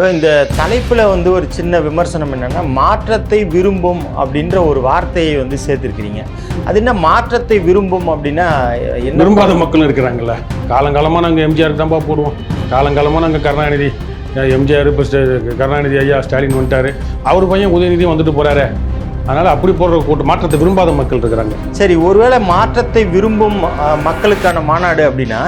இப்போ இந்த தலைப்பில் வந்து ஒரு சின்ன விமர்சனம் என்னென்னா மாற்றத்தை விரும்பும் அப்படின்ற ஒரு வார்த்தையை வந்து சேர்த்துருக்கிறீங்க. அது என்ன மாற்றத்தை விரும்பும் அப்படின்னா விரும்பாத மக்களும் இருக்கிறாங்கல்ல. காலங்காலமாக நாங்கள் எம்ஜிஆர் தான்ப்பா போடுவோம். காலங்காலமாக நாங்கள் கருணாநிதி எம்ஜிஆர் இப்போ கருணாநிதி ஐயா ஸ்டாலின் வந்துட்டாரு. அவர் பையன் உதயநிதி வந்துட்டு போறாரு. அதனால் அப்படி போடுற கூட்டம் மாற்றத்தை விரும்பாத மக்கள் இருக்கிறாங்க. சரி ஒருவேளை மாற்றத்தை விரும்பும் மக்களுக்கான மாநாடு அப்படின்னா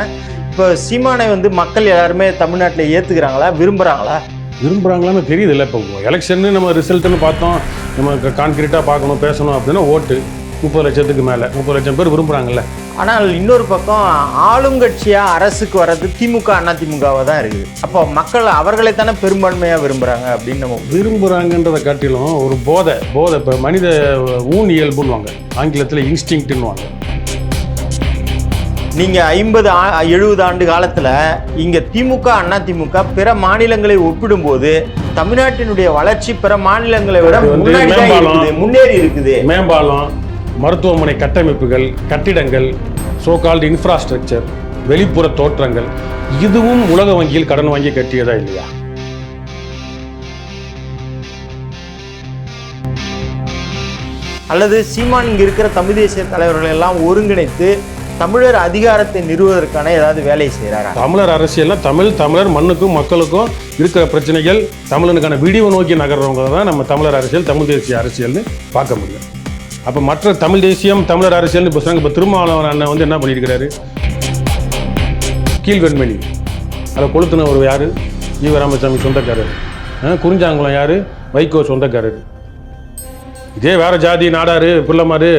இப்போ சீமானை வந்து மக்கள் எல்லாருமே தமிழ்நாட்டில் ஏற்றுக்கிறாங்களா விரும்புகிறாங்களா விரும்புகிறாங்களான்னு தெரியுது இல்லை இப்போ எலெக்ஷன்னு நம்ம ரிசல்ட்டுன்னு பார்த்தோம். நம்ம கான்கிரீட்டாக பார்க்கணும் பேசணும் அப்படின்னா ஓட்டு. முப்பது லட்சத்துக்கு மேலே. முப்பது லட்சம் பேர் விரும்புகிறாங்கல்ல ஆனால் இன்னொரு பக்கம் ஆளுங்கட்சியாக அரசுக்கு வர்றது திமுக அண்ணா திமுகவாக தான் இருக்குது. அப்போ மக்கள் அவர்களை தானே பெரும்பான்மையாக விரும்புகிறாங்க அப்படின்னு நம்ம விரும்புகிறாங்கன்றதை காட்டிலும் ஒரு போதை போதை இப்போ மனித ஊன் இயல்புன்னுவாங்க. ஆங்கிலத்தில் இன்ஸ்டிங்க்ட்னுவாங்க நீங்க ஐம்பது எழுபது ஆண்டு காலத்துல இங்க திமுக அண்ணா திமுக பிற மாநிலங்களை ஒப்பிடும்போது தமிழ்நாட்டினுடைய வளர்ச்சி பிற மாநிலங்களை விட முன்னாடி. இருக்குது முன்னேறி இருக்குது மேம்பாலம் மருத்துவமனை கட்டமைப்புகள் கட்டிடங்கள் சோகால்டு இன்ஃப்ராஸ்ட்ரக்சர் வெளிப்புற தோற்றங்கள் இதுவும் உலக வங்கியில் கடன் வாங்கி கட்டியதா இல்லையா அல்லது சீமான் இங்க இருக்கிற தமிழ் தேசிய தலைவர்களை எல்லாம் ஒருங்கிணைத்து தமிழர் அதிகாரத்தை நிறுவுவதற்கான ஏதாவது வேலை செய்கிறாரா? தமிழர் அரசியல்னா தமிழ் தமிழர் மண்ணுக்கும் மக்களுக்கும் இருக்கிற பிரச்சனைகள் தமிழனுக்கான விடிவு நோக்கி நகர்றவங்க தான் நம்ம தமிழர் அரசியல் தமிழ் தேசிய அரசியல்னு பார்க்க முடியும். அப்போ மற்ற தமிழ் தேசியம் தமிழர் அரசியல்னு இப்போ சொன்னாங்க இப்போ திருமாவளவன் அண்ணன் வந்து என்ன பண்ணியிருக்கிறாரு? கீழ்வெண்மணி அதை கொளுத்துனவர் யார்? ஈவ ராமசாமி சொந்தக்காரர். குறிஞ்சாங்குளம் யார்? வைகோ சொந்தக்காரர். இதே வேற ஜாதி நாடாரு பிள்ளைமாரு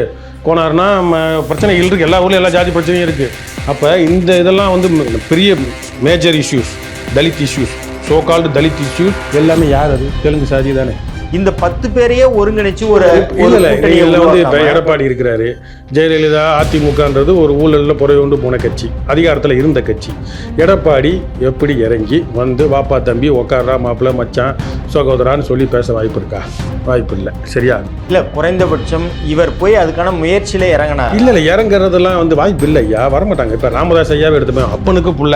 கோனாருன்னா ம- பிரச்சனைகள் இருக்குது எல்லா ஊரில் எல்லா ஜாதி பிரச்சனையும் இருக்குது அப்போ இந்த இதெல்லாம் வந்து பெரிய major issues Dalit issues so called Dalit issues எல்லாமே யார் அது? தெலுங்கு சாதி தானே. இந்த பத்து பேரையே ஒருங்கிணைச்சு ஒரு வந்து எடப்பாடி இருக்கிறாரு. ஜெயலலிதா அதிமுகன்றது ஒரு ஊழல்ல கொண்டு போன கட்சி. அதிகாரத்துல இருந்த கட்சி. எடப்பாடி எப்படி இறங்கி வந்து வாப்பா தம்பி உக்காரா மாப்பிள்ள மச்சான் சகோதரான்னு சொல்லி பேச வாய்ப்பு இருக்கா? வாய்ப்பு இல்லை. சரியா? இல்ல குறைந்தபட்சம் இவர் போய் அதுக்கான முயற்சியில இறங்கினார். இல்ல இல்ல இறங்குறதெல்லாம் வந்து வாய்ப்பு இல்லை ஐயா. வரமாட்டாங்க. இப்ப ராமதாஸ் ஐயாவை எடுத்துப்பேன் அப்பனுக்கு புள்ள.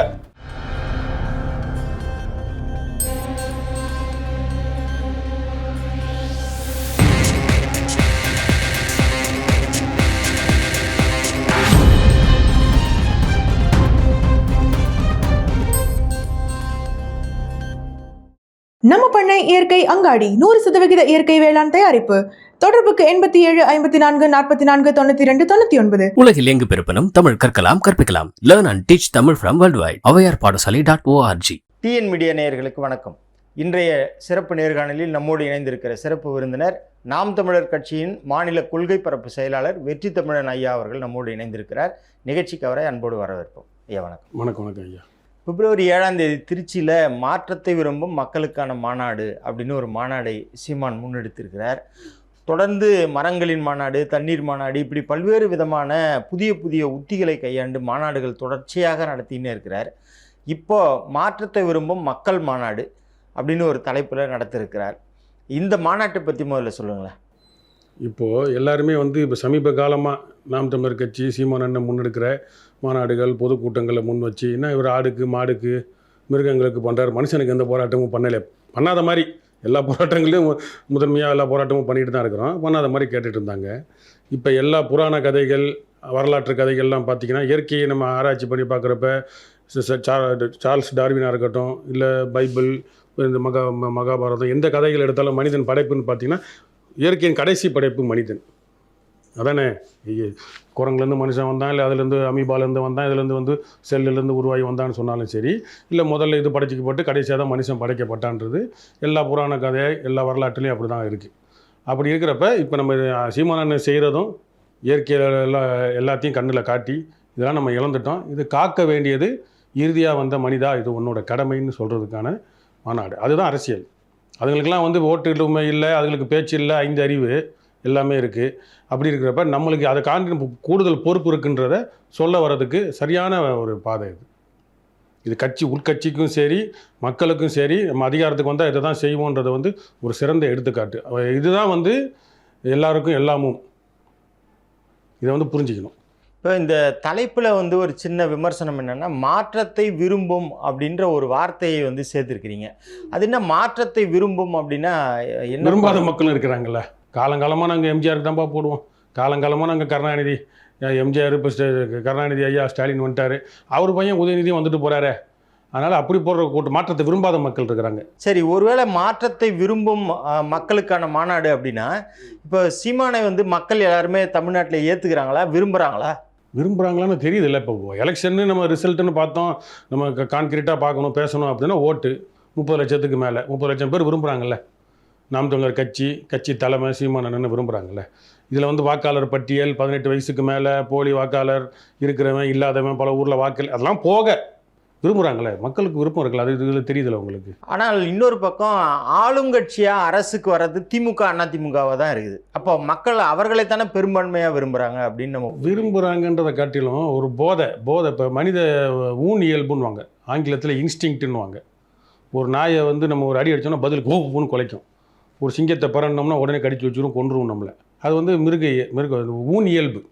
நம்ம பண்ணை இயற்கை அங்காடி நூறு சதவிகித இயற்கை வேளாண் தயாரிப்பு. தொடர்புக்கு எண்பத்தி ஏழு ஐம்பத்தி நான்கு நாற்பத்தி நான்கு தொண்ணூத்தி ரெண்டு தொண்ணூத்தி ஒன்பது. உலகில் எங்கு பிறப்பினும் தமிழ் கற்கலாம் கற்பிக்கலாம். Learn and teach Tamil from world wide Avvaiyar Padasalai dot O R G TN media நேயர்களுக்கு வணக்கம். இன்றைய சிறப்பு நேர்காணலில் நம்மோடு இணைந்திருக்கிற சிறப்பு விருந்தினர் நாம் தமிழர் கட்சியின் மாநில கொள்கை பரப்பு செயலாளர் வெற்றி தமிழன் ஐயா அவர்கள் நம்மோடு இணைந்திருக்கிறார். நிகழ்ச்சிக்கு அவரை அன்போடு வரவேற்போம். ஐயா வணக்கம். வணக்கம் வணக்கம் ஐயா. பிப்ரவரி ஏழாம் தேதி திருச்சியில் மாற்றத்தை விரும்பும் மக்களுக்கான மாநாடு அப்படின்னு ஒரு மாநாடை சீமான் முன்னெடுத்திருக்கிறார். தொடர்ந்து மரங்களின் மாநாடு தண்ணீர் மாநாடு இப்படி பல்வேறு விதமான புதிய புதிய உத்திகளை கையாண்டு மாநாடுகள் தொடர்ச்சியாக நடத்தினே இருக்கிறார். இப்போ மாற்றத்தை விரும்பும் மக்கள் மாநாடு அப்படின்னு ஒரு தலைப்பில் நடத்திருக்கிறார். இந்த மாநாட்டை பற்றி முதல்ல சொல்லுங்களேன். இப்போது எல்லாருமே வந்து இப்போ சமீப காலமாக நாம் தமிழர் கட்சி சீமான் அண்ணன் முன்னெடுக்கிற மாநாடுகள் பொதுக்கூட்டங்களை முன் வச்சு என்ன இவர் ஆடுக்கு மாடுக்கு மிருகங்களுக்கு பண்ணுறாரு மனுஷனுக்கு எந்த போராட்டமும் பண்ணலை. பண்ணாத மாதிரி எல்லா போராட்டங்களையும் முதன்மையாக எல்லா போராட்டமும் பண்ணிட்டு தான் இருக்கிறோம். பண்ணாத மாதிரி கேட்டுட்டு இருந்தாங்க. இப்போ எல்லா புராண கதைகள் வரலாற்று கதைகள்லாம் பார்த்திங்கன்னா இயற்கையை நம்ம ஆராய்ச்சி பண்ணி பார்க்குறப்ப சார்ல்ஸ் டார்வினாக இருக்கட்டும் இல்லை பைபிள் இந்த மகா ம- மகாபாரதம் எந்த கதைகள் எடுத்தாலும் மனிதன் படைப்புன்னு பார்த்தீங்கன்னா இயற்கையின் கடைசி படைப்பு மனிதன். அதானே? குரங்குலேருந்து மனுஷன் வந்தான் இல்லை அதுலேருந்து அமீபாலேருந்து வந்தான் இதுலேருந்து வந்து செல்லுலேருந்து உருவாகி வந்தான்னு சொன்னாலும் சரி இல்லை முதல்ல இது படைச்சிக்கப்பட்டு கடைசியாக தான் மனுஷன் படைக்கப்பட்டான்றது. எல்லா புராண கதை எல்லா வரலாற்றுலையும் அப்படி தான் இருக்குது அப்படி இருக்கிறப்ப இப்போ நம்ம சீமானன் செய்கிறதும் இயற்கையில் எல்லா எல்லாத்தையும் கண்ணில் காட்டி இதெல்லாம் நம்ம இழந்துட்டோம். இது காக்க வேண்டியது இறுதியாக வந்த மனிதா இது உன்னோட கடமைன்னு சொல்கிறதுக்கான மாநாடு. அதுதான் அரசியல். அதுங்களுக்கெல்லாம் வந்து ஓட்டு இல்லை அதுங்களுக்கு பேச்சு இல்லை ஐந்து அறிவு. எல்லாமே இருக்குது அப்படி இருக்கிறப்ப நம்மளுக்கு அதை காண்டி கூடுதல் பொறுப்பு இருக்குன்றத சொல்ல வர்றதுக்கு சரியான ஒரு பாதை இது. இது கட்சி உள்கட்சிக்கும் சரி மக்களுக்கும் சரி நம்ம அதிகாரத்துக்கு வந்தால் இதை தான் செய்வோன்றதை வந்து ஒரு சிறந்த எடுத்துக்காட்டு. இதுதான் வந்து எல்லாருக்கும் எல்லாமும். இதை வந்து புரிஞ்சுக்கணும். இப்போ இந்த தலைப்பில் வந்து ஒரு சின்ன விமர்சனம் என்னன்னா மாற்றத்தை விரும்பும் அப்படின்ற ஒரு வார்த்தையை வந்து சேர்த்துருக்கிறீங்க. அது என்ன மாற்றத்தை விரும்பும் அப்படின்னா என்ன விரும்பாத மக்களும் இருக்கிறாங்கல்ல. காலங்காலமாக நாங்கள் எம்ஜிஆருக்கு தான்ப்பா போடுவோம். காலங்காலமாக நாங்கள் கருணாநிதி எம்ஜிஆர் இப்போ கருணாநிதி ஐயா ஸ்டாலின் வந்துட்டார். அவர் பையன் உதயநிதியும் வந்துட்டு போகிறாரு அதனால் அப்படி போடுற கூட்டு மாற்றத்தை விரும்பாத மக்கள் இருக்கிறாங்க. சரி ஒருவேளை மாற்றத்தை விரும்பும் மக்களுக்கான மாநாடு அப்படின்னா இப்போ சீமானை வந்து மக்கள் எல்லாருமே தமிழ்நாட்டில் ஏற்றுக்கிறாங்களா விரும்புகிறாங்களா விரும்புகிறாங்களான்னு தெரியுதுல்ல இப்போ. எலெக்ஷன்னு நம்ம ரிசல்ட்டுன்னு பார்த்தோம். நம்ம கான்கிரீட்டாக பார்க்கணும் பேசணும் அப்படின்னா ஓட்டு. முப்பது லட்சத்துக்கு மேலே முப்பது லட்சம் பேர் விரும்புகிறாங்கல்ல நாம் தமிழர் கட்சி கட்சி தலைமை சீமானன்னு விரும்புகிறாங்கல்ல இதில் வந்து வாக்காளர் பட்டியல் பதினெட்டு வயசுக்கு மேலே போலி வாக்காளர் இருக்கிறவன் இல்லாதவன் பல ஊரில் வாக்கள் அதெல்லாம் போக விரும்புகிறாங்களே மக்களுக்கு விருப்பம் இருக்குல்ல? அது இதில் தெரியுதுல்ல உங்களுக்கு? ஆனால் இன்னொரு பக்கம் ஆளுங்கட்சியாக அரசுக்கு வர்றது திமுக அண்ணா திமுகவாக தான் இருக்குது. அப்போ மக்கள் அவர்களை தானே பெரும்பான்மையாக விரும்புகிறாங்க அப்படின்னு நம்ம விரும்புகிறாங்கன்றதை காட்டிலும் ஒரு போதை போதை இப்போ மனித ஊன் இயல்புன்னுவாங்க. ஆங்கிலத்தில் இன்ஸ்டிங்க்ட்டுன்னுவாங்க ஒரு நாயை வந்து நம்ம ஒரு அடி அடிச்சோம்னா பதிலுக்கு ஊன்னு குலைக்கும். ஒரு சிங்கத்தை பறந்தோம்னா உடனே கடிச்சு வச்சிரும் கொன்றுவோம் நம்மளை. அது வந்து மிருக இய- மிருக ஊன் இயல்பு.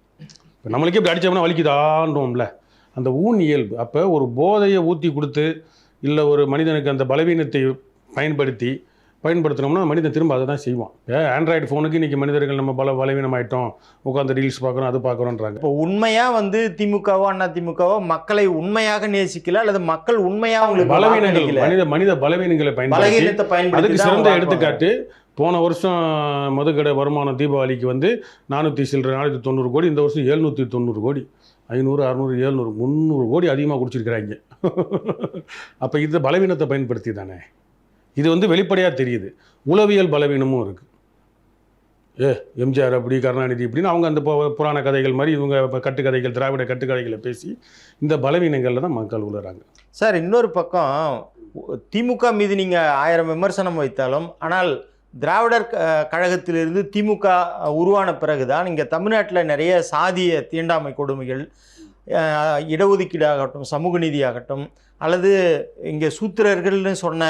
இப்போ நம்மளுக்கே இப்படி அடித்தோம்னா வலிக்குதான்றோம்ல. அந்த ஊன் இயல்பு. அப்போ ஒரு போதையை ஊற்றி கொடுத்து இல்லை ஒரு மனிதனுக்கு அந்த பலவீனத்தை பயன்படுத்தி பயன்படுத்தினோம்னா மனிதன் திரும்ப அதை தான் செய்வான். ஏன் ஆண்ட்ராய்டு ஃபோனுக்கு இன்றைக்கி மனிதர்கள் நம்ம பல பலவீனமாயிட்டோம். உட்காந்து ரீல்ஸ் பார்க்குறோம் அது பார்க்குறோன்றாங்க. இப்போ உண்மையாக வந்து திமுகவோ அண்ணா திமுகவோ மக்களை உண்மையாக நேசிக்கல அல்லது மக்கள் உண்மையாக உங்களுக்கு பலவீனங்கள். மனித மனித பலவீனங்களை பயன்படுத்தி அதுக்கு சிறந்த எடுத்துக்காட்டு போன வருஷம் மதுக்கடை வருமானம் தீபாவளிக்கு வந்து நானூற்றி சில்லற நானூற்றி தொண்ணூறு கோடி இந்த வருஷம் எழுநூற்றி தொண்ணூறு கோடி. ஐநூறு அறநூறு ஏழ்நூறு முந்நூறு கோடி அதிகமாக குடிச்சிருக்கிறாங்க. அப்போ இது பலவீனத்தை பயன்படுத்தி தானே இது வந்து வெளிப்படையாக தெரியுது. உளவியல் பலவீனமும் இருக்குது ஏ எம்ஜிஆர் அப்படி கருணாநிதி இப்படின்னு அவங்க அந்த புராண கதைகள் மாதிரி இவங்க கட்டுக்கதைகள் திராவிட கட்டுக்கதைகளை பேசி இந்த பலவீனங்களில் தான் மக்கள் உளறாங்க. சார் இன்னொரு பக்கம் திமுக மீது நீங்கள் ஆயிரம் விமர்சனம் வைத்தாலும் ஆனால் திராவிடர் க- கழகத்திலிருந்து திமுக உருவான பிறகுதான் இங்கே தமிழ்நாட்டில் நிறைய சாதிய தீண்டாமை கொடுமைகள் இடஒதுக்கீடாகட்டும் சமூக நீதியாகட்டும் அல்லது இங்கே சூத்திரர்கள்னு சொன்ன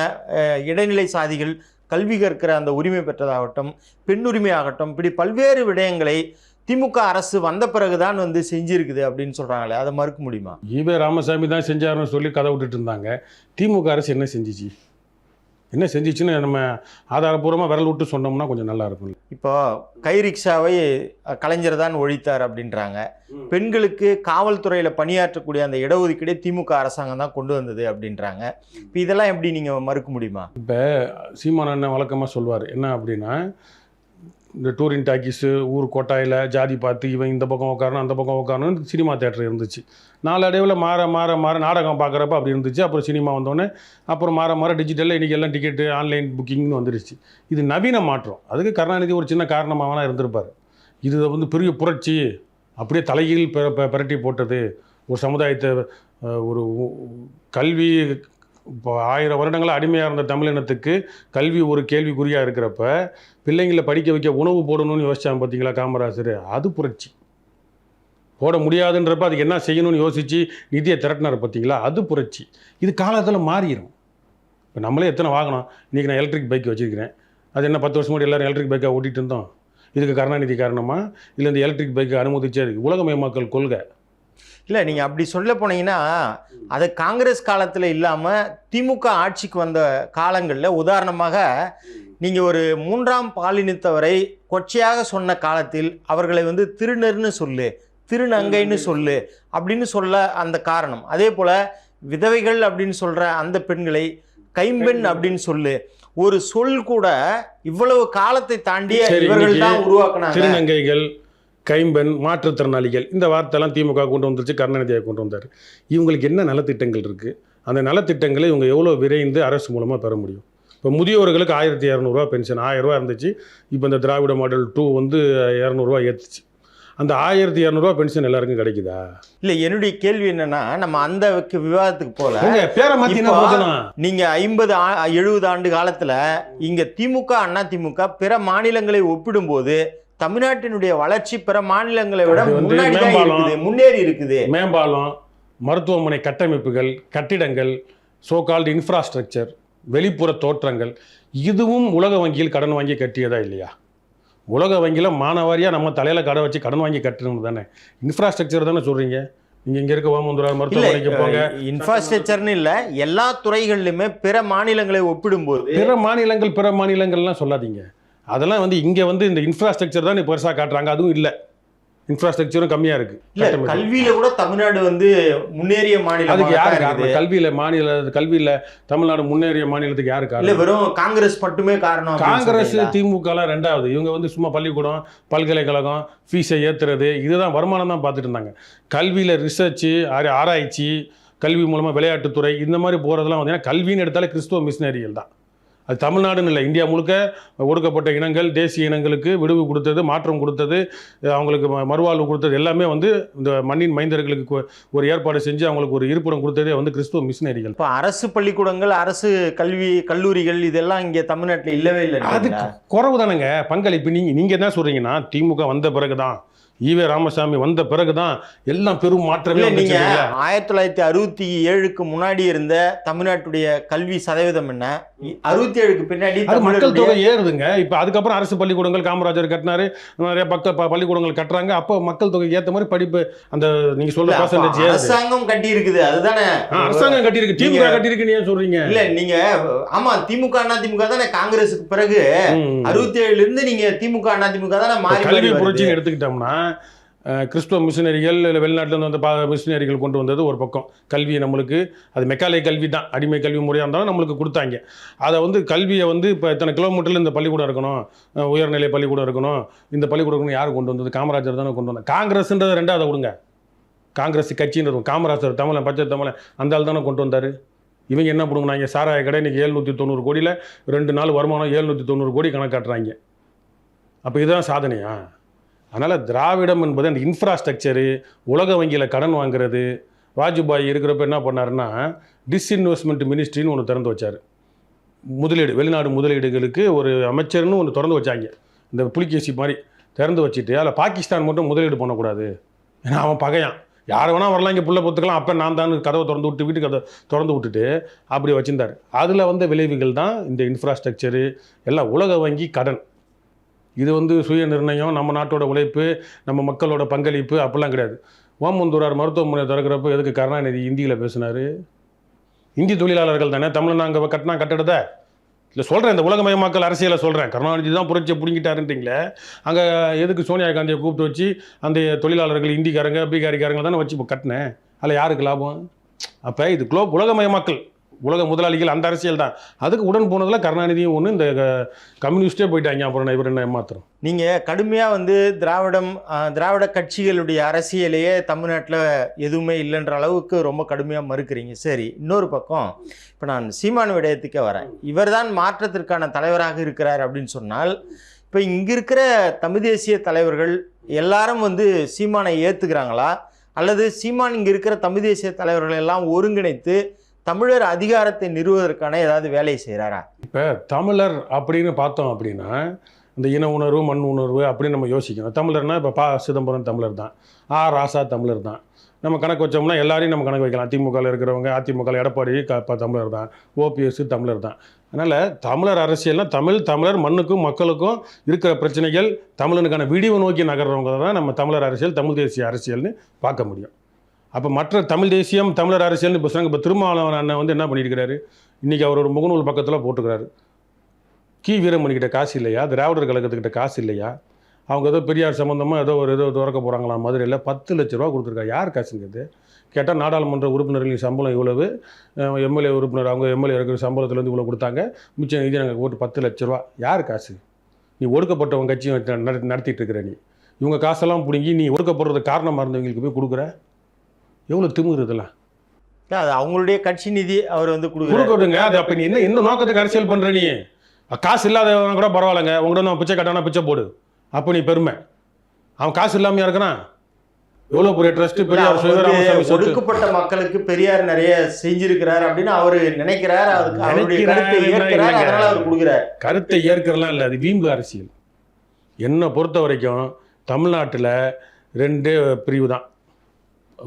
இடைநிலை சாதிகள் கல்வி கற்கிற அந்த உரிமை பெற்றதாகட்டும் பெண்ணுரிமை ஆகட்டும் இப்படி பல்வேறு விடயங்களை திமுக அரசு வந்த பிறகு தான் வந்து செஞ்சிருக்குது அப்படின்னு சொல்கிறாங்களே அதை மறுக்க முடியுமா? ஈவே ராமசாமி தான் செஞ்சாருன்னு சொல்லி கதை விட்டுட்டு இருந்தாங்க. திமுக அரசு என்ன செஞ்சிச்சு? என்ன செஞ்சிச்சுன்னு நம்ம ஆதாரபூர்வமாக விரல் விட்டு சொன்னோம்னா கொஞ்சம் நல்லா இருக்கும். இப்போ கை ரிக்ஷாவை கலைஞர் தான் ஒழித்தார் அப்படின்றாங்க. பெண்களுக்கு காவல்துறையில் பணியாற்றக்கூடிய அந்த இடஒதுக்கீடை திமுக அரசாங்கம் தான் கொண்டு வந்தது அப்படின்றாங்க. இப்போ இதெல்லாம் எப்படி நீங்கள் மறுக்க முடியுமா? சீமான் அண்ணன் வழக்கமாக சொல்வார். என்ன அப்படின்னா இந்த டூரின் டாக்கீஸு ஊர் கொட்டாயில் ஜாதி பார்த்து இவன் இந்த பக்கம் உட்காரணும் அந்த பக்கம் உட்காரணும் சினிமா தேட்டர் இருந்துச்சு. நாளடைவில் மாற மாற மாற நாடகம் பார்க்குறப்ப அப்படி இருந்துச்சு. அப்புறம் சினிமா வந்தோடனே அப்புறம் மாற மாற டிஜிட்டலில் இன்றைக்கி எல்லாம் டிக்கெட்டு ஆன்லைன் புக்கிங்னு வந்துருச்சு. இது நவீன மாற்றம். அதுக்கு கருணாநிதி ஒரு சின்ன காரணமாக இருந்திருப்பார். இது வந்து பெரிய புரட்சி. அப்படியே தலைகீழ் பெ பிரட்டி போட்டது. ஒரு சமுதாயத்தை ஒரு கல்வி இப்போ ஆயிரம் வருடங்களாக அடிமையாக இருந்த தமிழினத்துக்கு கல்வி ஒரு கேள்விக்குறியாக இருக்கிறப்ப பிள்ளைங்களை படிக்க வைக்க உணவு போடணும்னு யோசிச்சாங்க பார்த்தீங்களா காமராசர்? அது புரட்சி. போட முடியாதுன்றப்ப அதுக்கு என்ன செய்யணும்னு யோசித்து நிதியை திரட்டினார் பார்த்தீங்களா? அது புரட்சி. இது காலத்தில் மாறிடும் இப்போ நம்மளே எத்தனை வாகனம் இன்றைக்கி நான் எலக்ட்ரிக் பைக் வச்சுருக்கிறேன். அது என்ன பத்து வருஷம் முன்னாடி எல்லாரும் எலக்ட்ரிக் பைக்காக ஓட்டிகிட்டு இருந்தோம். இதுக்கு கருணாநிதி காரணமாக இல்லை இந்த எலக்ட்ரிக் பைக்கை அனுமதிச்சது உலகமயமாக்கல் கொள்கை. இல்லை நீங்கள் அப்படி சொல்ல போனீங்கன்னா அது காங்கிரஸ் காலத்தில் இல்லாமல் திமுக ஆட்சிக்கு வந்த காலங்களில் உதாரணமாக நீங்கள் ஒரு மூன்றாம் பாலினத்தவரை கொச்சையாக சொன்ன காலத்தில் அவர்களை வந்து திருநர்னு சொல்லு திருநங்கைன்னு சொல்லு அப்படின்னு சொல்ல அந்த காரணம். அதே போல் விதவைகள் அப்படின்னு சொல்கிற அந்த பெண்களை கைம்பெண் அப்படின்னு சொல்லு ஒரு சொல் கூட இவ்வளவு காலத்தை தாண்டிய இவர்கள் தான் உருவாக்குனாங்க. திருநங்கைகள் கைம்பெண் மாற்றுத்திறனாளிகள். இந்த வார்த்தைலாம் திமுக கொண்டு வந்துருச்சு கருணாநிதியை கொண்டு வந்தார். இவங்களுக்கு என்ன நலத்திட்டங்கள் இருக்குது அந்த நலத்திட்டங்களை இவங்க எவ்வளோ விரைந்து அரசு மூலமாக பெற முடியும்? இப்போ முதியோர்களுக்கு ஆயிரத்தி இரநூறுவா பென்ஷன் ஆயிரரூவா இருந்துச்சு. இப்போ இந்த திராவிட மாடல் டூ வந்து இரநூறுவா ஏற்றுச்சு அந்த ஆயிரத்தி இரநூறுவா பென்ஷன் எல்லாருக்கும் கிடைக்குதா? இல்லை என்னுடைய கேள்வி என்னன்னா நம்ம அந்த விவாதத்துக்கு போல பேரை பிரயோஜனம்? நீங்க ஐம்பது எழுபது ஆண்டு காலத்துல இங்க திமுக அண்ணா திமுக பிற மாநிலங்களை ஒப்பிடும்போது தமிழ்நாட்டினுடைய வளர்ச்சி பிற மாநிலங்களை விட முன்னாடி. இருக்குது முன்னேறி இருக்குது. மேம்பாலம் மருத்துவமனை கட்டமைப்புகள் கட்டிடங்கள் சோகால்டு இன்ஃப்ராஸ்ட்ரக்சர் வெளிப்புற தோற்றங்கள் இதுவும் உலக வங்கியில் கடன் வாங்கி கட்டியதா இல்லையா? உலக வங்கியில் மானவாரியாக நம்ம தலையில் கடை வச்சு கடன் வாங்கி கட்டணும் தானே. இன்ஃப்ராஸ்ட்ரக்சர் தானே சொல்கிறீங்க நீங்கள் இங்கே இருக்க ஓமந்துரா மருத்துவமனைக்கு போங்க. இன்ஃப்ராஸ்ட்ரக்சர்னு இல்ல எல்லா துறைகள்லையுமே பிற மாநிலங்களை ஒப்பிடும்போது பிற மாநிலங்கள் பிற மாநிலங்கள்லாம் சொல்லாதீங்க. அதெல்லாம் வந்து இங்கே வந்து இந்த இன்ஃப்ராஸ்ட்ரக்சர் தான் பெருசாக காட்டுறாங்க. அதுவும் இல்லை. இன்ஃப்ராஸ்ட்ரக்சரும் கம்மியாக இல்ல இருக்குது கல்வியில கூட தமிழ்நாடு வந்து முன்னேறிய மாநிலம் அதுக்கு யார் காரணம் கல்வியில் மாநில கல்வியில் தமிழ்நாடு முன்னேறிய மாநிலத்துக்கு யார் இல்ல காரணம் வெறும் காங்கிரஸ் மட்டுமே காரணம் காங்கிரஸ்? திமுகலாம் ரெண்டாவது. இவங்க வந்து சும்மா பள்ளிக்கூடம் பல்கலைக்கழகம் ஃபீஸை ஏற்றுறது இதுதான் வருமானம் தான் பார்த்துட்டு இருந்தாங்க. கல்வியில் ரிசர்ச்சு ஆராய்ச்சி கல்வி மூலமாக விளையாட்டுத்துறை இந்த மாதிரி போகிறதெல்லாம் வந்து ஏன்னா கல்வின்னு எடுத்தாலே கிறிஸ்துவ மிஷினரிகள் தான். அது தமிழ்நாடுன்னு இல்லை. இந்தியா முழுக்க ஒடுக்கப்பட்ட இனங்கள் தேசிய இனங்களுக்கு விடுவு கொடுத்தது மாற்றம் கொடுத்தது அவங்களுக்கு மறுவாழ்வு கொடுத்தது எல்லாமே வந்து இந்த மண்ணின் மைந்தர்களுக்கு ஒரு ஏற்பாடு செஞ்சு அவங்களுக்கு ஒரு இருப்பிடம் கொடுத்ததே வந்து கிறிஸ்துவ மிஷினரிகள். இப்ப அரசு பள்ளிக்கூடங்கள் அரசு கல்வி கல்லூரிகள் இதெல்லாம் இங்க தமிழ்நாட்டுல இல்லவே இல்லை அது குறவு தானேங்க. பங்களிப்பு நீங்க நீங்க என்ன சொல்றீங்கன்னா திமுக வந்த பிறகுதான். ஈவே ராமசாமி வந்த பிறகுதான் எல்லாம் பெரும் மாற்றமே நீங்க? ஆயிரத்தி தொள்ளாயிரத்தி அறுபத்தி ஏழுக்கு முன்னாடி இருந்த தமிழ்நாட்டுடைய கல்வி சதவீதம் என்ன? அறுபத்தி ஏழுக்கு பின்னாடி மக்கள் தொகை ஏறுதுங்க. இப்ப அதுக்கப்புறம் அரசு பள்ளிக்கூடங்கள் காமராஜர் கட்டினாரு. நிறைய பக்க பள்ளிக்கூடங்கள் கட்டுறாங்க. அப்போ மக்கள் தொகைக்கு ஏத்த மாதிரி படிப்பு அந்த நீங்க சொல்ற பர்சன்டேஜ் அரசாங்கம் கட்டி இருக்குது அதுதானே அரசாங்கம் கட்டியிருக்கு. திமுக நீங்க- கட்டியிருக்குன்னு ஏன் சொல்றீங்க? இல்ல நீங்க ஆமா திமுக அண்ணா திமுக தானே காங்கிரஸுக்கு பிறகு. அறுபத்தி ஏழுல இருந்து நீங்க திமுக அண்ணா திமுக தானே மாறி கல்வி. புரட்சின்னு எடுத்துக்கிட்டோம்னா கிறிஸ்துவ மிஷினரிகள் இல்லை வெளிநாட்டிலேருந்து வந்த பா மிஷினரிகள் கொண்டு வந்தது ஒரு பக்கம். கல்வியை நம்மளுக்கு அது மெக்காலை கல்வி தான். அடிமை கல்வி முறையாக இருந்தாலும் நம்மளுக்கு கொடுத்தாங்க. அதை வந்து கல்வியை வந்து இப்போ இத்தனை கிலோமீட்டரில் இந்த பள்ளிக்கூடம் இருக்கணும்? உயர்நிலை பள்ளிக்கூடம் இருக்கணும். இந்த பள்ளிக்கூடம் யார் கொண்டு வந்தது? காமராஜர் தானே கொண்டு வந்தாங்க காங்கிரஸ்ன்றது ரெண்டாவது விடுங்க காங்கிரஸ் கட்சின்னு காமராஜர் தமிழன் பச்சை தமிழன் அந்த ஆள் தானே கொண்டு வந்தார். இவங்க என்ன பண்ணுவாங்க சாராய கடை இன்றைக்கி ஏழ்நூற்றி தொண்ணூறு கோடியில் ரெண்டு நாள் வருமானம் ஏழ்நூற்றி தொண்ணூறு கோடி கணக்காட்டுறாங்க. அப்போ இதுதான் சாதனையா? அதனால் திராவிடம் என்பது அந்த இன்ஃப்ராஸ்ட்ரக்சரு உலக வங்கியில் கடன் வாங்குறது. வாஜ்பாய் இருக்கிறப்ப என்ன பண்ணாருன்னா டிஸ்இன்வெஸ்ட்மெண்ட் மினிஸ்ட்ரின்னு ஒன்று திறந்து வச்சார். முதலீடு வெளிநாடு முதலீடுகளுக்கு ஒரு அமைச்சர்னு ஒன்று திறந்து வச்சாங்க. இந்த புலிகேசி மாதிரி திறந்து வச்சுட்டு அதில் பாகிஸ்தான் மட்டும் முதலீடு பண்ணக்கூடாது. ஏன்னா அவன் பகையான். யார் வேணால் வரலாம் இங்கே புள்ள பொத்துக்கலாம் அப்போ நான் தான் கதவை திறந்து விட்டு வீட்டு கதை திறந்து விட்டுட்டு அப்படி வச்சுருந்தார். அதில் வந்த விளைவுகள் தான் இந்த இன்ஃப்ராஸ்ட்ரக்சரு எல்லாம் உலக வங்கி கடன். இது வந்து சுய நிர்ணயம் நம்ம நாட்டோட உழைப்பு நம்ம மக்களோட பங்களிப்பு அப்படிலாம் கிடையாது. ஓமந்தூரார் மருத்துவமனை திறக்கிறப்போ எதுக்கு கருணாநிதி இந்தியில் பேசினார்? இந்தி தொழிலாளர்கள் தானே தமிழ் நாங்கள் கட்டினா கட்டடத்தை இல்லை சொல்கிறேன் இந்த உலகமயமாக்கல் அரசியலை சொல்கிறேன் கருணாநிதி தான் புரட்சியை பிடிங்கிட்டாருன்றீங்களே? அங்கே எதுக்கு சோனியா காந்தியை கூப்பிட்டு வச்சு அந்த தொழிலாளர்கள் இந்திக்காரங்க பீகாரிக்காரங்க தானே வச்சு இப்போ கட்டினேன் அதில் யாருக்கு லாபம்? அப்போ இது குளோ உலகமயமாக்கல். உலக முதலாளிகள் அந்த அரசியல் தான். அதுக்கு உடன் போனதில் கருணாநிதியும் ஒன்று இந்த கம்யூனிஸ்டே போயிட்டாங்க. அப்புறம் இவர் என்ன ஏமாத்திரம் நீங்கள் கடுமையாக வந்து திராவிடம் திராவிட கட்சிகளுடைய அரசியலையே தமிழ்நாட்டில் எதுவுமே இல்லைன்ற அளவுக்கு ரொம்ப கடுமையாக மறுக்கிறீங்க. சரி இன்னொரு பக்கம் இப்போ நான் சீமான் விடயத்துக்கே வரேன். இவர்தான் மாற்றத்திற்கான தலைவராக இருக்கிறார் அப்படின்னு சொன்னால் இப்போ இங்கே இருக்கிற தமிழ் தேசிய தலைவர்கள் எல்லாரும் வந்து சீமானை ஏற்றுக்கிறாங்களா அல்லது சீமான் இங்கே இருக்கிற தமிழ் தேசிய தலைவர்கள் எல்லாம் ஒருங்கிணைத்து தமிழர் அதிகாரத்தை நிறுவுவதற்கான ஏதாவது வேலையை செய்கிறாரா இப்போ தமிழர் அப்படின்னு பார்த்தோம் அப்படின்னா இந்த இன உணர்வு மண் உணர்வு அப்படின்னு நம்ம யோசிக்கணும். தமிழர்னா இப்போ பா சிதம்பரம் தமிழர் தான். ஆ ராசா தமிழர் தான். நம்ம கணக்கு வச்சோம்னா எல்லாரையும் நம்ம கணக்கு வைக்கலாம். திமுகவில் இருக்கிறவங்க அதிமுக எடப்பாடி க இப்போ தமிழர் தான். ஓபிஎஸ் தமிழர் தான். அதனால் தமிழர் அரசியல்னால் தமிழ் தமிழர் மண்ணுக்கும் மக்களுக்கும் இருக்கிற பிரச்சனைகள் தமிழனுக்கான விடிவு நோக்கி நகர்றவங்க தான் நம்ம தமிழர் அரசியல் தமிழ் தேசிய அரசியல்னு பார்க்க முடியும். அப்போ மற்ற தமிழ் தேசியம் தமிழர் அரசியல்னு இப்போ இப்போ திருமாவளவன் அண்ணன் வந்து என்ன பண்ணியிருக்கிறாரு? இன்றைக்கி அவர் ஒரு முகநூல் பக்கத்தில் போட்டுக்கிறாரு கி. வீரமணிக்கிட்ட காசு இல்லையா? திராவிடர் கழகத்துக்கிட்ட காசு இல்லையா? அவங்க ஏதோ பெரியார் சம்மந்தமாக ஏதோ ஒரு ஏதோ திறக்க போகிறாங்களா மதுரையில் பத்து லட்ச ரூபா கொடுத்துருக்கா யார் காசுங்கிறது? கேட்டால் நாடாளுமன்ற உறுப்பினர்களின் சம்பளம் இவ்வளவு. எம்எல்ஏ உறுப்பினர் அவங்க எம்எல்ஏ இருக்கிற சம்பளத்துலேருந்து இவ்வளோ கொடுத்தாங்க. மிச்சம் நிதி நாங்கள் போட்டு பத்து லட்ச ரூபா. யார் காசு? நீ ஒடுக்கப்பட்டவங்க கட்சியும் நடத்திட்டு இருக்கிற நீ. இவங்க காசெல்லாம் பிடுங்கி நீ ஒடுக்கப்படுறது காரணமாக இருந்தவங்களுக்கு போய் கொடுக்குற? எவ்வளோ திமுரு இதெல்லாம் அது அவங்களுடைய கட்சி நிதி அவர் வந்து கொடுக்கட்டுங்க அது அப்ப நீ என்ன என்ன நோக்கத்துக்கு அரசியல் பண்ற நீ? காசு இல்லாதவங்க கூட பரவாயில்லைங்க. உங்கள்கிட்ட நான் பிச்சை கட்டானா பிச்சை போடு. அப்போ நீ பெருமை. அவன் காசு இல்லாமையா இருக்கிறான்? எவ்வளவு பெரிய ட்ரஸ்ட் பெரியார் ஒடுக்கப்பட்ட மக்களுக்கு பெரியார் நிறைய செஞ்சிருக்கிறார் அப்படின்னு அவரு நினைக்கிறார். அதுக்கு அவருடைய கருத்தை ஏற்கிறார். அதனால அவர் கொடுக்குறார். கருத்தை ஏற்கிறலாம் இல்லை. அது வீம்பு அரசியல். என்னை பொறுத்த வரைக்கும் தமிழ்நாட்டில் ரெண்டே பிரிவு தான்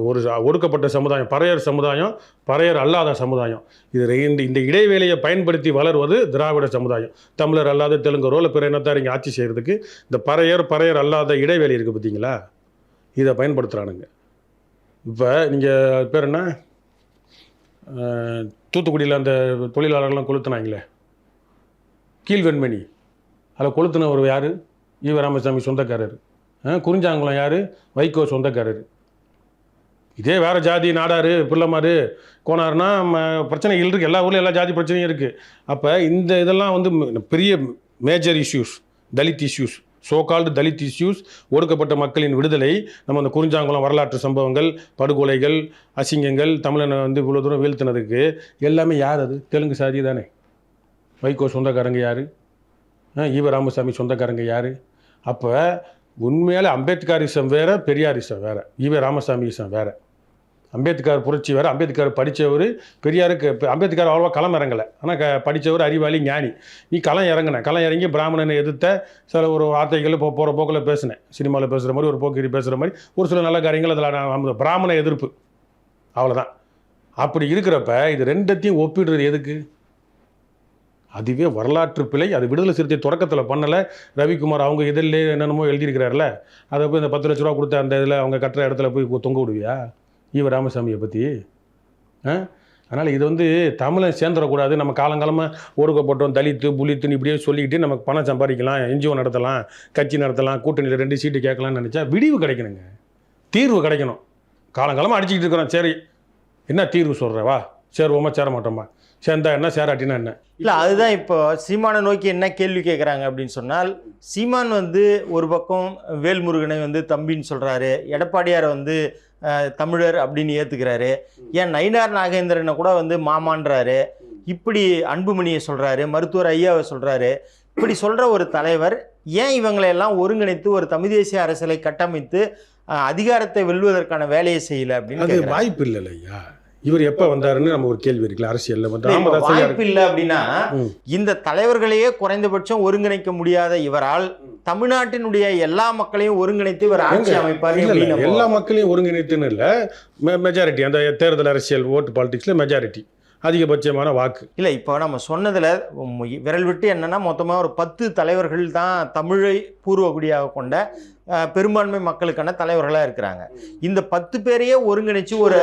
ஒரு ஒடுக்கப்பட்ட சமுதாயம் பறையர் சமுதாயம் பறையர் அல்லாத சமுதாயம். இது இந்த இந்த இடைவேளையை பயன்படுத்தி வளர்வது திராவிட சமுதாயம். தமிழர் அல்லாத தெலுங்கரோ இல்லை பிற இனத்தார் இங்கே ஆட்சி செய்கிறதுக்கு இந்த பறையர் பறையர் அல்லாத இடைவேளை இருக்குது பார்த்தீங்களா? இதை பயன்படுத்துகிறானுங்க இப்போ நீங்கள் பேர் என்ன? தூத்துக்குடியில் அந்த தொழிலாளர்கள்லாம் கொளுத்துனாங்களே. கீழ்வெண்மணி. அதில் கொளுத்துனவர் யார்? ஈவராமசாமி சொந்தக்காரர். குறிஞ்சாங்குளம் யார்? வைகோ சொந்தக்காரர். இதே வேறு ஜாதி நாடாரு பிள்ளைமாரு கோனார்னா ம- பிரச்சனைகள் இருக்குது எல்லா ஊர்லேயும் எல்லா ஜாதி பிரச்சனையும் இருக்குது அப்போ இந்த இதெல்லாம் வந்து பெரிய major issues Dalit issues so called Dalit issues ஒடுக்கப்பட்ட மக்களின் விடுதலை நம்ம அந்த குறிஞ்சாங்குளம் வரலாற்று சம்பவங்கள் படுகொலைகள் அசிங்கங்கள் தமிழனை வந்து இவ்வளோ தூரம் வீழ்த்தினதுக்கு எல்லாமே யார் அது? தெலுங்கு சாதி தானே. வைகோ சொந்தக்காரங்க யார்? ஈவ ராமசாமி சொந்தக்காரங்க யார்? அப்போ உண்மையாலே அம்பேத்கரிசம் வேற பெரியாரிசம் வேறு ஈவ ராமசாமியிசம் வேறு. அம்பேத்கர் புரட்சி வேறு அம்பேத்கர் படித்தவர் பெரியாருக்கு அம்பேத்கர் அவ்வளோவா களம் இறங்கலை. ஆனால் க படித்தவர் அறிவாளி ஞானி. நீ களம் இறங்கின களம் இறங்கி பிராமணனை எதிர்த்த சில ஒரு வார்த்தைகள் இப்போ போகிற போக்கில் பேசினேன். சினிமாவில் பேசுகிற மாதிரி ஒரு போக்கிரி பேசுகிற மாதிரி ஒரு சில நல்ல காரியங்கள் அதில் நான் பிராமண எதிர்ப்பு. அவ்வளோதான் அப்படி இருக்கிறப்ப இது ரெண்டத்தையும் ஒப்பிடுறது எதுக்கு? அதுவே வரலாற்று பிழை. அது விடுதலை சிறுத்தை தொடக்கத்தில் பண்ணலை. ரவிக்குமார் அவங்க இதில் என்னென்னமோ எழுதியிருக்கிறார்ல. அதை போய் இந்த பத்து லட்ச ரூபா கொடுத்த அந்த இதில் அவங்க கட்டுற இடத்துல போய் தொங்க விடுவியா? ஈவ ராமசாமியை பற்றி ஆ? அதனால் இது வந்து தமிழை சேர்ந்துடக்கூடாது. நம்ம காலங்காலமாக ஒடுக்கப்பட்டோம் தலித்து புலித்துன்னு இப்படியே சொல்லிக்கிட்டு நமக்கு பணம் சம்பாதிக்கலாம் என்ஜிஓ நடத்தலாம் கட்சி நடத்தலாம் கூட்டணியில் ரெண்டு சீட்டு கேட்கலாம்னு நினச்சா விடிவு கிடைக்கணுங்க. தீர்வு கிடைக்கணும். காலங்காலமாக அடிச்சுக்கிட்டு இருக்கிறோம். சரி. என்ன தீர்வு சொல்கிறவா சேருவோமா சேர மாட்டோமா சேர்ந்தா என்ன சேராட்டினா என்ன? இல்லை அதுதான் இப்போ சீமானை நோக்கி என்ன கேள்வி கேட்குறாங்க அப்படின்னு சொன்னால் சீமான் வந்து ஒரு பக்கம் வேல்முருகனை வந்து தம்பின்னு சொல்கிறாரு எடப்பாடியாரை வந்து தமிழர் அப்படின்னு ஏற்றுக்கிறாரு ஏன் நயினார் நாகேந்திரனை கூட வந்து மாமான்றாரு. இப்படி அன்புமணியை சொல்கிறாரு மருத்துவர் ஐயாவை சொல்கிறாரு இப்படி சொல்கிற ஒரு தலைவர் ஏன் இவங்களை எல்லாம் ஒருங்கிணைத்து ஒரு தமிழ் தேசிய அரசியலை கட்டமைத்து அதிகாரத்தை வெல்வதற்கான வேலையை செய்யல அப்படின்னு அது. வாய்ப்பு இல்லைல்ல ஐயா. இவர் எப்போ வந்தாருன்னு நம்ம ஒரு கேள்வி இருக்குல்ல அரசியலில் வந்து. இல்ல, வாய்ப்பு இல்லை அப்படின்னா. இந்த தலைவர்களையே குறைந்தபட்சம் ஒருங்கிணைக்க முடியாத இவரால் தமிழ்நாட்டினுடைய எல்லா மக்களையும் ஒருங்கிணைத்து இவர் ஆட்சி? அமைப்பார் எல்லா மக்களையும் ஒருங்கிணைத்துன்னு இல்லை மெஜாரிட்டி அந்த தேர்தல் அரசியல் ஓட்டு பாலிடிக்ஸில் மெஜாரிட்டி அதிகபட்சமான வாக்கு இல்ல இப்போ நம்ம சொன்னதுல விரல் விட்டு என்னன்னா மொத்தமா ஒரு பத்து தலைவர்கள் தான் தமிழை பூர்வகுடியாக கொண்ட பெரும்பான்மை மக்களுக்கான தலைவர்களா இருக்கிறாங்க. இந்த பத்து பேரையே ஒருங்கிணைச்சு ஒரு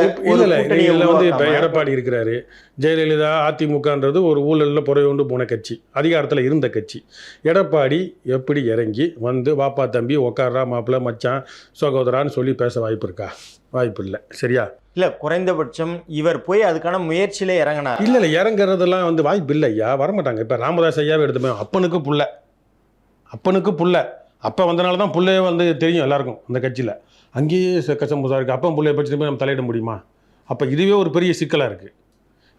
வந்து இப்போ எடப்பாடி இருக்கிறாரு. ஜெயலலிதா அதிமுகன்றது ஒரு ஊழலில் புறை கொண்டு போன கட்சி. அதிகாரத்தில் இருந்த கட்சி. எடப்பாடி எப்படி இறங்கி வந்து வாப்பா தம்பி உக்காரா மாப்பிள்ள மச்சான் சகோதரான்னு சொல்லி பேச வாய்ப்பு இருக்கா? வாய்ப்பு இல்லை. சரியா? இல்ல குறைந்தபட்சம் இவர் போய் அதுக்கான முயற்சியில இறங்கினார்? இல்லை இல்லை இறங்குறதெல்லாம் வந்து வாய்ப்பு இல்லை ஐயா. வரமாட்டாங்க. இப்போ ராமதாஸ் ஐயாவே எடுத்துப்போம் அப்பனுக்கு புள்ள. அப்பனுக்கு புள்ள. அப்போ வந்தனால தான் புள்ளையே வந்து தெரியும் எல்லாருக்கும் அந்த கட்சியில். அங்கேயே கச்சம்பூசா இருக்குது அப்பன் புள்ளைய பற்றி நம்ம தலையிட முடியுமா? அப்போ இதுவே ஒரு பெரிய சிக்கலாக இருக்குது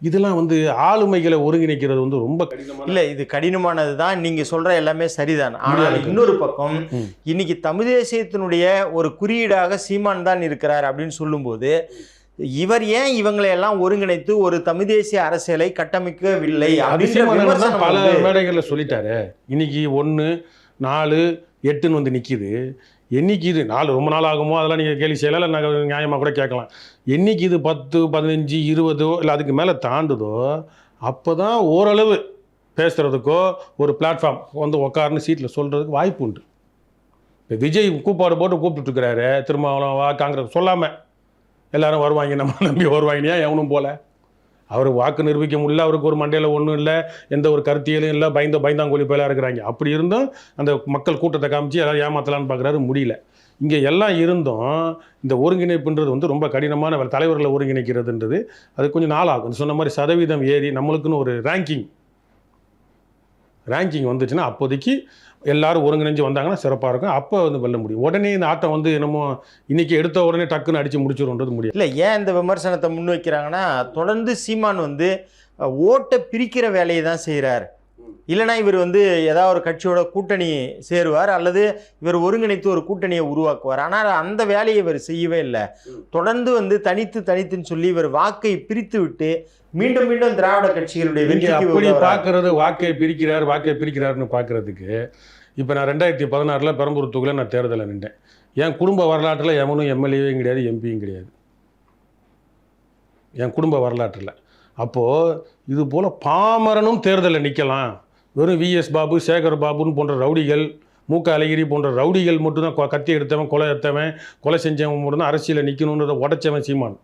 இதெல்லாம் வந்து ஆளுமைகளை ஒருங்கிணைக்கிறது வந்து ரொம்ப இல்ல இது கடினமானது தான். நீங்க சொல்ற எல்லாமே சரிதான். ஆனால். இன்னொரு பக்கம். இன்னைக்கு தமிழ் தேசியத்தினுடைய ஒரு குறியீடாக சீமான் தான் இருக்கிறார் அப்படின்னு சொல்லும்போது இவர் ஏன் இவங்களை எல்லாம் ஒருங்கிணைத்து ஒரு தமிழ் தேசிய அரசியலை கட்டமைக்கவில்லை பல மேடைகளில் சொல்லிட்டாரு. இன்னைக்கு ஒன்று நாலு எட்டுன்னு வந்து நிற்கிது என்னைக்கு இது? நாலு ரொம்ப நாள் ஆகுமோ? அதெல்லாம் நீங்கள் கேள்வி செய்யலாம் இல்லை நாங்கள் நியாயமாக கூட கேட்கலாம். என்னைக்கு இது? பத்து பதினஞ்சு இருபதோ? இல்லை அதுக்கு மேலே தாண்டுதோ அப்போ தான் ஓரளவு பேசுகிறதுக்கோ ஒரு பிளாட்ஃபார்ம் வந்து உட்காருன்னு சீட்டில் சொல்கிறதுக்கு வாய்ப்பு உண்டு. இப்போ விஜய் கூப்பாடு போட்டு கூப்பிட்டுருக்கிறாரு திருமாவளம் வா காங்கிரஸ் சொல்லாமல் எல்லாரும் வருவாங்க. நம்ம நம்பி வருவாங்க. எவனும் போல. அவர் வாக்கு நிரூபிக்க முடியல அவருக்கு ஒரு மண்டையில் ஒன்றும் இல்லை எந்த ஒரு கருத்தியலும் இல்லை பயந்த பயந்தாங்கோலி போயெல்லாம் இருக்கிறாங்க. அப்படி இருந்தும் அந்த மக்கள் கூட்டத்தை காமிச்சு எல்லாரும் ஏமாத்தலான்னு பார்க்குறாரு முடியல. இங்கே எல்லாம் இருந்தும் இந்த ஒருங்கிணைப்புன்றது வந்து ரொம்ப கடினமான தலைவர்களை ஒருங்கிணைக்கிறதுன்றது அது கொஞ்சம் நாள் ஆகும் சொன்ன மாதிரி சதவீதம் ஏறி நம்மளுக்குன்னு ஒரு ரேங்கிங் ரேங்கிங் வந்துச்சுன்னா அப்போதைக்கு எல்லாரும் ஒருங்கிணைஞ்சு வந்தாங்கன்னா சிறப்பாக இருக்கும். அப்போ வந்து வெல்ல முடியும். உடனே இந்த ஆட்டம் வந்து என்னமோ இன்னைக்கு எடுத்த உடனே டக்குன்னு அடித்து முடிச்சிடும்ன்றது முடியாது. இல்ல ஏன் இந்த விமர்சனத்தை முன்வைக்கிறாங்கன்னா தொடர்ந்து சீமான் வந்து ஓட்டை பிரிக்கிற வேலையை தான் செய்கிறார் இல்லைனா இவர் வந்து ஏதாவது ஒரு கட்சியோட கூட்டணி சேருவார் அல்லது இவர் ஒருங்கிணைத்து ஒரு கூட்டணியை உருவாக்குவார். ஆனால் அந்த வேலையை இவர் செய்யவே இல்லை. தொடர்ந்து வந்து தனித்து தனித்துன்னு சொல்லி இவர் வாக்கை பிரித்து விட்டு மீண்டும் மீண்டும் திராவிட கட்சிகளுடைய அப்படி உதவுறார். பார்க்கறது வாக்கை பிரிக்கிறார் வாக்கை பிரிக்கிறாருன்னு பார்க்கறதுக்கு இப்போ நான் ரெண்டாயிரத்தி பதினாறில் பெரம்பூர் தொகுதியில் நான் தேர்தலில் நின்றேன். என் குடும்ப வரலாற்றில் எவனும் எம்எல்ஏவும் கிடையாது எம்பியும் கிடையாது. என் குடும்ப வரலாற்றில். அப்போது இது போல் பாமரனும் தேர்தலில் நிற்கலாம் வெறும் விஎஸ் பாபு சேகர் பாபுன்னு போன்ற ரவுடிகள் மூக்க அழகிரி போன்ற ரவுடிகள் மட்டும்தான் கத்தி எடுத்தவன் கொலை எடுத்தவன் கொலை செஞ்சவன் மட்டும்தான் அரசியலில் நிற்கணுன்றதை உடைச்சவன் சீமான்.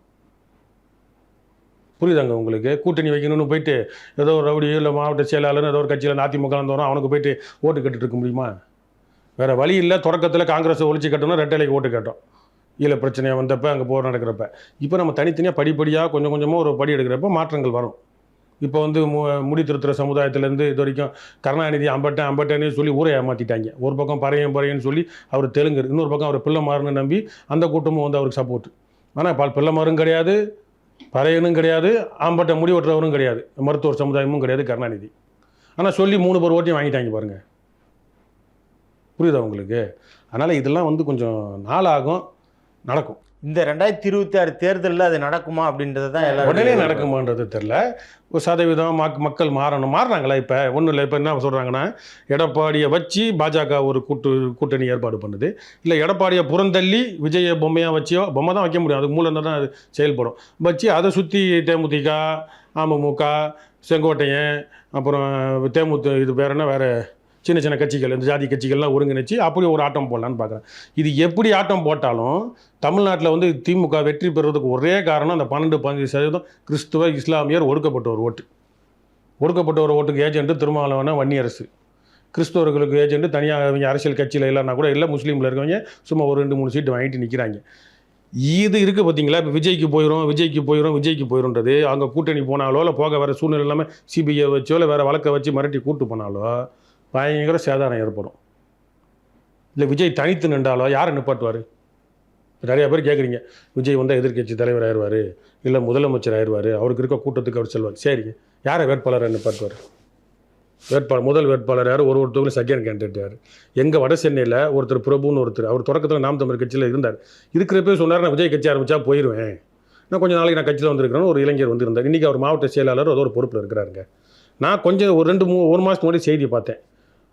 புரியுதாங்க உங்களுக்கு? கூட்டணி வைக்கணும்னு போயிட்டு ஏதோ ஒரு ரவுடியோ இல்லை மாவட்ட செயலாளர் ஏதோ ஒரு கட்சியில் அதிமுக வந்தோம் அவனுக்கு போயிட்டு ஓட்டு கேட்டுட்டு இருக்க முடியுமா? வேறு வழி இல்லை தொடக்கத்தில் காங்கிரஸை ஒழிச்சு கட்டணும் ரெட்டலைக்கு ஓட்டு கேட்டோம். ஈழ பிரச்சனையாக வந்தப்போ அங்கே போர் நடக்கிறப்ப. இப்போ நம்ம தனித்தனியாக படிப்படியாக கொஞ்சம் கொஞ்சமாக ஒரு படி எடுக்கிறப்ப மாற்றங்கள் வரும். இப்போ வந்து மு முடி திருத்துற சமுதாயத்திலேருந்து இது வரைக்கும் கருணாநிதி அம்பட்டன் அம்பட்டன்னு சொல்லி ஊரை ஏமாற்றிட்டாங்க ஒரு பக்கம் பறையும் பறையன்னு சொல்லி அவர் தெலுங்கு இன்னொரு பக்கம் அவர் பிள்ளைமாருன்னு நம்பி அந்த கூட்டமும் வந்து அவருக்கு சப்போர்ட் ஆனால் பால் பிள்ளைமாரும் கிடையாது. பறையனும் கிடையாது ஆம்பட்டை முடி வெட்டுறவரும் கிடையாது. மருத்துவர் சமுதாயமும் கிடையாது கருணாநிதி. ஆனால் சொல்லி மூணு பேர் ஓட்டையும் வாங்கிட்டாங்க பாருங்க. புரியுதா உங்களுக்கு? அதனால் இதெல்லாம் வந்து கொஞ்சம் நாளாகும் நடக்கும். இந்த ரெண்டாயிரத்தி இருபத்தி ஆறு தேர்தலில் அது நடக்குமா அப்படின்றது தான் எல்லாரும் உடனே நடக்குமான்றது தெரில ஒரு சதவீதம் மக் மக்கள் மாறணும். மாறுறாங்களா இப்போ? ஒன்றும் இல்லை. இப்போ என்ன சொல்கிறாங்கன்னா எடப்பாடியை வச்சு பாஜக ஒரு கூட்டு கூட்டணி ஏற்பாடு பண்ணுது. இல்லை எடப்பாடியை புறந்தள்ளி விஜய பொம்மையாக வச்சியோ பொம்மை தான் வைக்க முடியும். அதுக்கு மூலம் தான் அது செயல்படும். வச்சு அதை சுற்றி தேமுதிக அமமுக செங்கோட்டையன் அப்புறம் தேமுதி இது வேற என்ன வேறு சின்ன சின்ன கட்சிகள் இந்த ஜாதி கட்சிகள்லாம் ஒருங்கிணைச்சு அப்படி ஒரு ஆட்டம் போடலான்னு பார்க்குறேன். இது எப்படி ஆட்டம் போட்டாலும் தமிழ்நாட்டில் வந்து திமுக வெற்றி பெறுவதற்கு ஒரே காரணம் அந்த பன்னெண்டு பதினஞ்சு சதவீதம் கிறிஸ்துவ இஸ்லாமியர் ஒடுக்கப்பட்ட ஒரு ஓட்டு. ஒடுக்கப்பட்ட ஒரு ஓட்டுக்கு ஏஜென்ட்டு திருமாவளவன வன்னியரசு கிறிஸ்தவர்களுக்கு ஏஜென்ட் தனியாக அவங்க அரசியல் கட்சியில் இல்லைன்னா கூட இல்லை முஸ்லீமில் இருக்கவங்க சும்மா ஒரு ரெண்டு மூணு சீட்டு வாங்கிட்டு நிற்கிறாங்க இது இருக்குது பார்த்தீங்களா? இப்போ விஜய்க்கு போயிடும் விஜய்க்கு போயிடும் விஜய்க்கு போயிடும்ன்றது அங்கே கூட்டணி போனாலோ இல்லை போக வேறு சூழ்நிலை இல்லாமல் சிபிஐ வச்சோ இல்லை வேறு வழக்கை வச்சு மிரட்டி கூட்டு போனாலோ பயங்கர சேதாரம் ஏற்படும். இல்லை விஜய் தனித்து நின்றாலோ யாரை நிப்பாட்டுவார் நிறைய பேர் கேட்குறீங்க விஜய் வந்தால் எதிர்க்கட்சி தலைவர் ஆயிடுவார் இல்லை முதலமைச்சர் ஆயிடுவார் அவருக்கு இருக்க கூட்டத்துக்கு அவர் செல்வார். சரிங்க. யாரை வேட்பாளரை நிப்பாட்டுவார் வேட்பாளர் முதல் வேட்பாளர் யார்? ஒரு ஒருத்தவங்களும் செகண்ட் கேண்டிடேட் யார்? எங்கள் வட சென்னையில் ஒருத்தர் பிரபுன்னு ஒருத்தர் அவர் தொடக்கத்தில் நாம் தமிழ் கட்சியில் இருந்தார். இருக்கிறப்பே சொன்னார் நான் விஜய் கட்சி ஆரம்பித்தா போயிடுவேன் நான் கொஞ்சம் நாளைக்கு நான் கட்சியில் வந்திருக்கிறேன்னு ஒரு இளைஞர் வந்திருந்தார். இன்றைக்கி அவர் மாவட்ட செயலாளர் ஏதோ ஒரு பொறுப்பில் இருக்கிறாருங்க. நான் கொஞ்சம் ஒரு ரெண்டு மூ ஒரு மாதத்துக்கு முன்னாடி செய்தி பார்த்தேன்.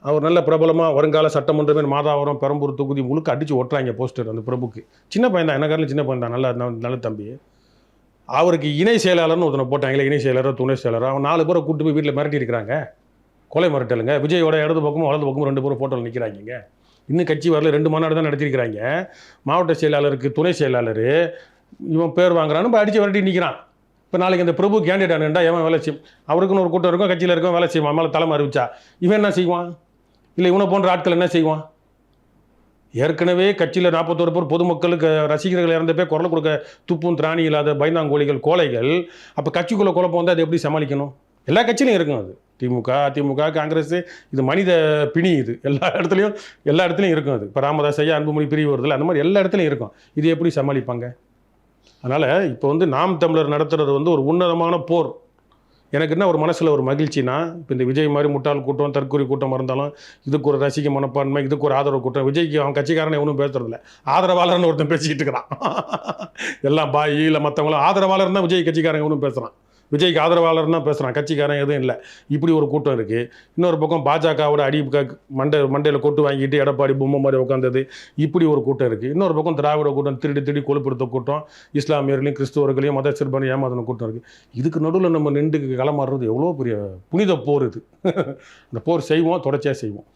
அவர் நல்ல பிரபலமாக வருங்கால சட்டமன்றமே மாதாவரம் பெரம்பூர் தொகுதி முழுக்க அடித்து ஒட்டுறாங்க போஸ்டர் அந்த பிரபுக்கு. சின்ன பையன் தான் என்ன காரணம்? சின்ன பையன் தான் நல்ல நல்ல தம்பி. அவருக்கு இணை செயலாளர்னு ஒருத்தனை போட்டாங்களே இணை செயலாளர் துணை செயலாளர்? அவன் நாலு பேரை கூட்டு போய் வீட்டில் மிரட்டி இருக்கிறாங்க. கொலை மிரட்டலுங்க. விஜயோட இடது பக்கமும் வலது பக்கமும் ரெண்டு பேரும் ஃபோட்டோவில் நிற்கிறாங்க இன்னும் கட்சி வரல ரெண்டு மாநாடு தான் நடத்திருக்கிறாங்க மாவட்ட செயலாளருக்கு துணை செயலாளர் இவன் பேர் வாங்குறான்னு இப்போ அடித்து விரட்டி நிற்கிறான் இப்போ நாளைக்கு இந்த பிரபு கேண்டிடேட் ஆனுண்டா எவன் வேலை செய்யும்? அவருக்குன்னு ஒரு கூட்டம் இருக்கும் கட்சியில் இருக்கும் வேலை செய்வான். மேலே தலைமை அறிவிச்சா. இவன் என்ன செய்வான்? இல்லை இவனை போன்ற ஆட்கள் என்ன செய்வான்? ஏற்கனவே கட்சியில் நாற்பத்தோரு பேர் பொதுமக்களுக்கு ரசிகர்கள் இறந்த பேர் குரல் கொடுக்க துப்பும் திராணி இல்லாத பயந்தாங்கோழிகள் கோலைகள் அப்போ கட்சிக்குள்ளே குழப்பம் வந்து அதை எப்படி சமாளிக்கணும்? எல்லா கட்சியிலும் இருக்கும் அது. திமுக அதிமுக காங்கிரஸ் இது மனித பிணி இது. எல்லா இடத்துலையும் எல்லா இடத்துலையும் இருக்கும் அது. இப்போ ராமதாஸ் ஐயா அன்புமணி பிரிவு வருதில்ல அந்த மாதிரி எல்லா இடத்துலையும் இருக்கும். இது எப்படி சமாளிப்பாங்க? அதனால் இப்போ வந்து நாம் தமிழர் நடத்துறது வந்து ஒரு உன்னதமான போர். எனக்கு என்ன ஒரு மனசில் ஒரு மகிழ்ச்சினா இப்போ இந்த விஜய் மாதிரி முட்டாள் கூட்டம் தற்கொலை கூட்டம் இருந்தாலும் இதுக்கு ஒரு ரசிக மனப்பான்மை இதுக்கு ஒரு ஆதரவு கூட்டம். விஜய்க்கு அவன் கட்சிக்காரனை எவனும் பேசுறதில்ல. ஆதரவாளர்னு ஒருத்தன் பேசிக்கிட்டு இருக்கிறான் எல்லாம் பாய் இல்லை மற்றவங்களும் ஆதரவாளர் தான் விஜய் கட்சிக்காரன் எவனும் பேசுகிறான் விஜய்க்கு ஆதரவாளர் தான் பேசுகிறான் கட்சிக்காரன் எதுவும் இல்லை. இப்படி ஒரு கூட்டம் இருக்குது இன்னொரு பக்கம் பாஜகவோட அடி க- மண்டை மண்டையில் கொட்டு வாங்கிட்டு எடப்பாடி பொம்மை மாதிரி உட்காந்தது இப்படி ஒரு கூட்டம் இருக்குது இன்னொரு பக்கம் திராவிட கூட்டம் திருடி திருடி கொழுப்படுத்த கூட்டம். இஸ்லாமியர்களையும் கிறிஸ்துவர்களையும் மத சிறுபான்மை ஏமாத்தின கூட்டம் இருக்குது இதுக்கு நடுவில் நம்ம நின்று களமாடுறது எவ்வளோ பெரிய புனித போர் இது. இந்த போர் செய்வோம் தொடர்ச்சியாக செய்வோம்.